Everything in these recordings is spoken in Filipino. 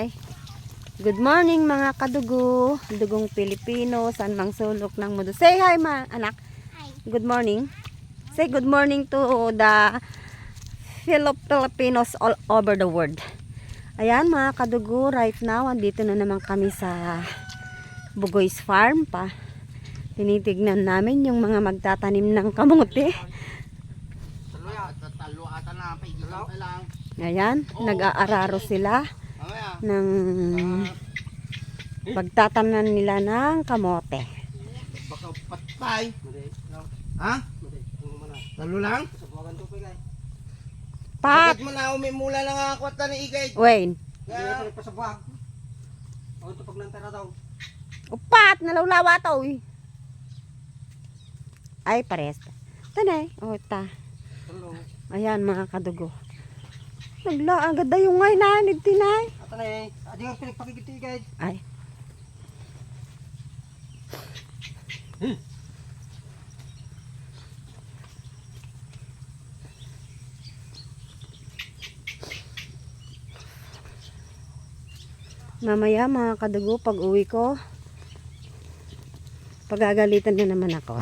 Tinay. Good morning mga kadugo, dugong Pilipino, saan mang sulok ng mundo. Say hi ma, anak. Good morning. Say good morning to the fellow Filipinos all over the world. Ayan mga kadugo, right now, andito na naman kami sa Bugoy's Farm pa. Tinitignan namin yung mga magtatanim ng kamuti. Talo ata na, paigilan ka lang. Ayan, nag-aararo sila. Ng pagtatanan nila ng kamote. Baka patay. Ha? Talo lang? Pat! Bakit mo na umimula lang ako at ni Igay? Wayne. Kaya, Upat! Nalawlawa to eh. Ay, pares. Tanay. O, ta. Ayan mga kadugo. Nagla, agad na yung ngay na, nagtinay. Ay. Mamaya mga kadugo, pag uwi ko, pagagalitan na naman ako.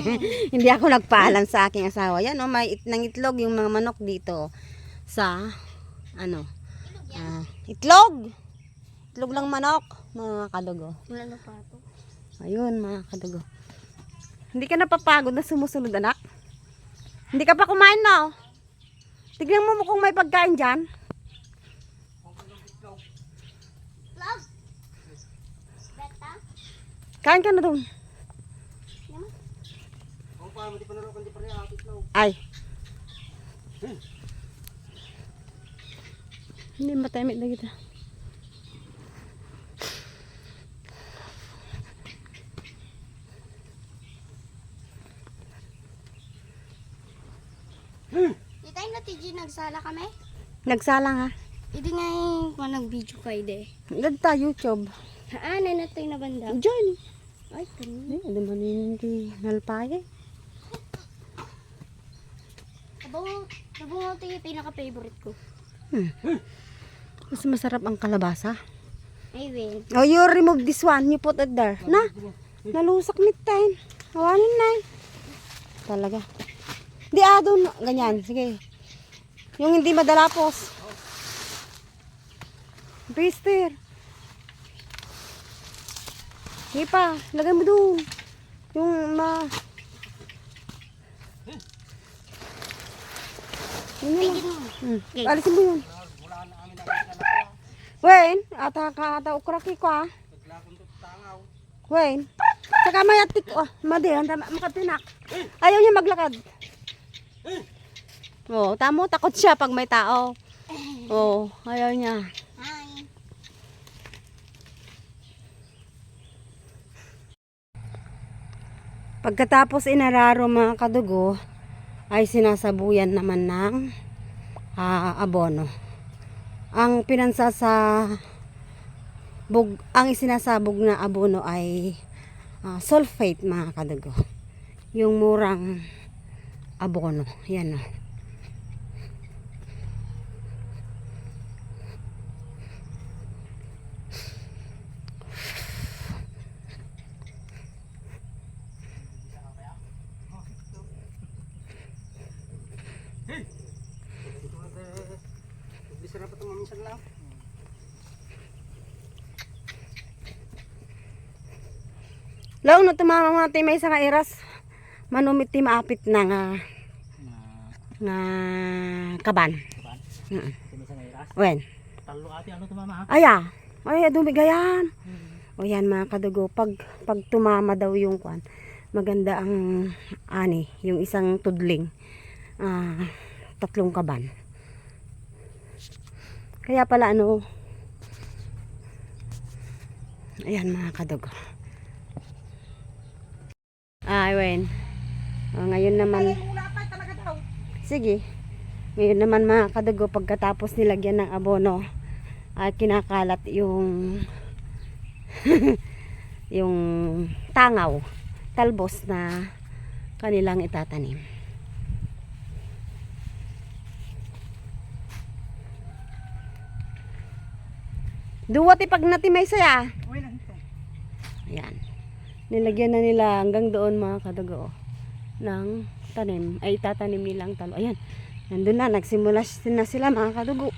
Hindi ako nagpaalam sa aking asawa. Yan o, may it ng itlog yung mga manok dito sa, ano, ah, itlog. Itlog lang manok, mga ito. Ayun, mga kadugo. Hindi ka napapagod na sumusunod, anak? Hindi ka pa kumain na, oh. Tignan mo kung may pagkain dyan. Kain ka na doon. Ay. Hindi matamit na kita. Di tayo na TG nagsala kami? Nagsalang ha. Hindi nga yung kung nag-video kayo de. Nagta YouTube. Haan, na tayo na banda. Diyan. Ay, kanina. Ay, ano man hindi nalpaya. Nabungo, nabungo ito yung pinaka-favorite ko. Mas masarap ang kalabasa. Ay, win. Oh, you remove this one. You put it there. Na. Nalusak mit tayo. Hawanin na. Talaga. Di ah, doon. Ganyan. Sige. Yung hindi madalapos. Pister. Sige pa. Lagay mo doon. Yung ma... Yun na lang. Hmm. Alisin mo yun. Wayne, ata ka ata ukraki ko ah. Wayne. Saka may atik oh, madi handa makatinak. Ayaw niya maglakad. Oh, tamo takot siya pag may tao. Oh, ayaw niya. Pagkatapos inararo mga kadugo, ay sinasabuyan naman ng ah, abono. Ang pinansa sa bug, ang isinasabog na abono ay ah, sulfate mga kadugo. Yung murang abono. Yan o. Bisa na pa ito mamisan lang. Law na tumama mga timay sa kairas. Manumit ti maapit na nga nga kaban. Mm. Wen. Talo ate, ano tumama ha? Aya. Ay, dumigayan. O yan mga kadugo, pag, pag tumama daw yung kwan, maganda ang ani, yung isang tudling. Ah, tatlong kaban. Kaya pala ano, ayan mga kadugo. Ay, wen. O, ngayon naman, sige. Ngayon naman mga kadugo, pagkatapos nilagyan ng abono, at kinakalat yung yung tangaw talbos na kanilang itatanim Duwati pag natimay saya. Ayan. Nilagyan na nila hanggang doon mga kadugo ng tanim. Ay tatanim nilang talo. Ayan. Nandun na. Nagsimula na sila mga kadugo.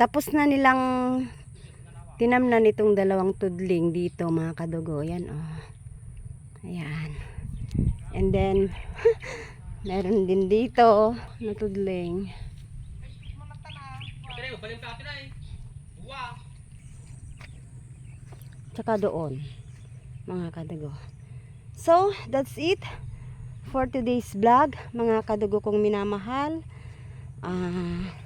Tapos na nilang tinamnan itong dalawang tudling dito mga kadugo. Ayan oh. Ayan. And then, meron din dito na tudling. Tsaka doon, mga kadugo. So, that's it for today's vlog, mga kadugo kong minamahal. Ah,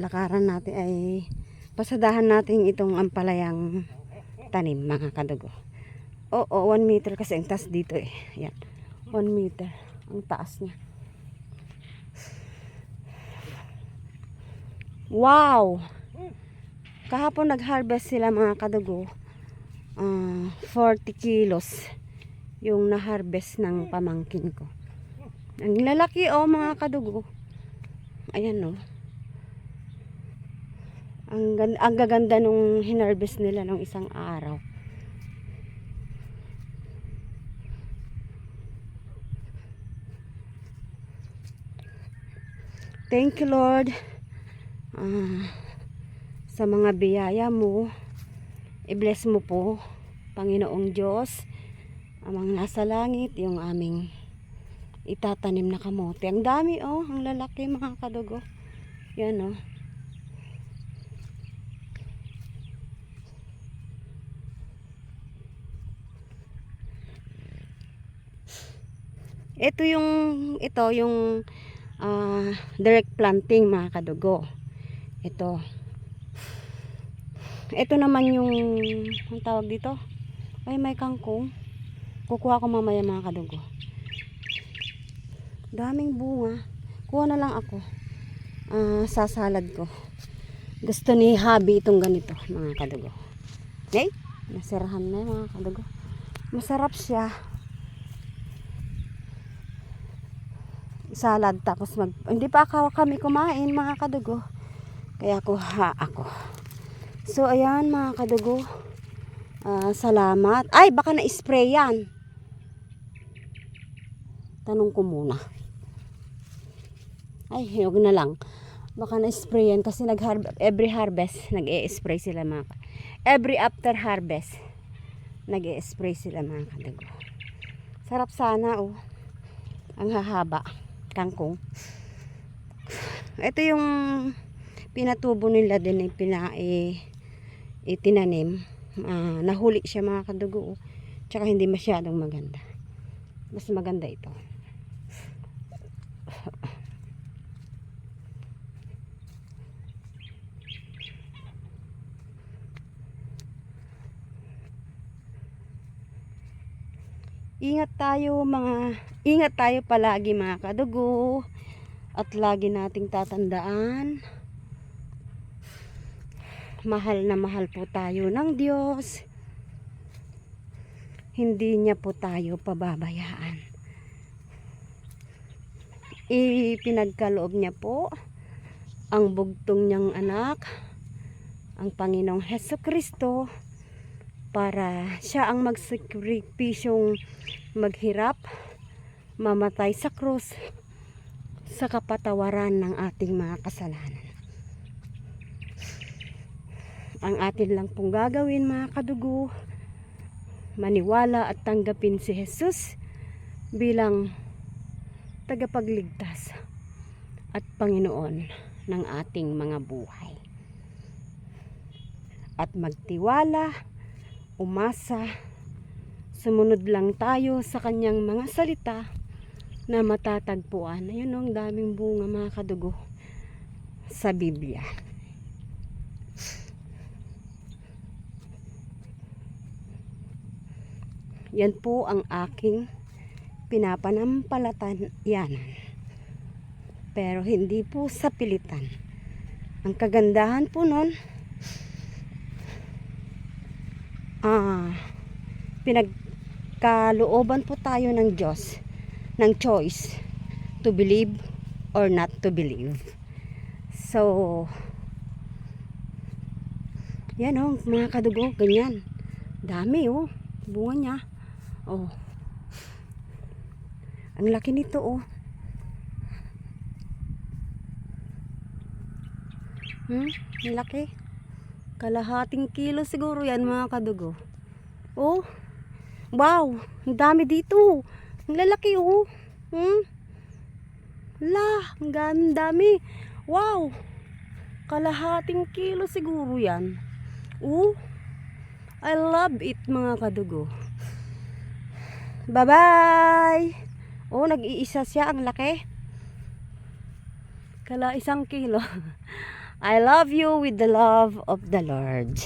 lakaran natin ay pasadahan natin itong ampalayang tanim mga kadugo. Oo, 1 meter kasi ang taas dito eh. Yan. 1 meter ang taas niya. Wow! Kahapon nag-harvest sila mga kadugo. Ah, 40 kilos yung na-harvest ng pamangkin ko. Ang lalaki oh mga kadugo. Ayan oh. Ang, gan- ang gaganda nung hinarvest nila nung isang araw. Thank you Lord ah, sa mga biyaya mo. I-bless mo po, Panginoong Diyos, ang mga nasa langit, yung aming itatanim na kamote. Ang dami oh, ang lalaki mga kadugo. Yan oh. Ito yung ito yung ah, direct planting mga kadugo. Ito. Ito naman yung ang tawag dito. Ay may kangkong. Kukuha ko mamaya mga kadugo. Daming bunga. Kuha na lang ako. Ah, sa salad ko. Gusto ni Habi itong ganito mga kadugo. Okay? Nasirahan na yung mga kadugo. Masarap siya. Salad tapos mag hindi pa ako kami kumain mga kadugo. Kaya kuha ako. So ayan mga kadugo. Ah, salamat. Ay baka na spray yan. Tanong ko muna. Ay huwag na lang. Baka na spray yan kasi nag every harvest nag spray sila mga every after harvest nag spray sila mga kadugo. Sarap sana oh. Ang hahaba kangkong. Ito yung pinatubo nila din ay pina eh, itinanim. Ah, nahuli siya mga kadugo. oh. Tsaka hindi masyadong maganda. Mas maganda ito. Ingat tayo mga ingat tayo palagi mga kadugo. At lagi nating tatandaan mahal na mahal po tayo ng Diyos. Hindi niya po tayo pababayaan. Ipinagkaloob niya po ang bugtong niyang anak ang Panginoong Heso Kristo para siya ang magsakripisyong maghirap, mamatay sa krus sa kapatawaran ng ating mga kasalanan. Ang atin lang pong gagawin mga kadugo, maniwala at tanggapin si Jesus bilang tagapagligtas at Panginoon ng ating mga buhay. At magtiwala, umasa. Sumunod lang tayo sa kanyang mga salita na matatagpuan. Ayun oh, ang daming bunga mga kadugo sa Biblia. Yan po ang aking pinapanampalatan yan. Pero hindi po sa pilitan. Ang kagandahan po nun, ah, pinagkalooban po tayo ng Diyos, ng choice, to believe or not to believe. So, yan oh, mga kadugo, ganyan. Dami oh, bunga niya. Oh. Ang laki nito oh. Hmm, ang laki. Kalahating kilo siguro yan mga kadugo. Oh. Wow, ang dami dito. Ang lalaki oh. Hmm. La, ang dami. Wow. Kalahating kilo siguro yan. Oh. I love it mga kadugo. Bye-bye. Oh, nag-iisa siya. Ang laki. Kala isang kilo. I love you with the love of the Lord.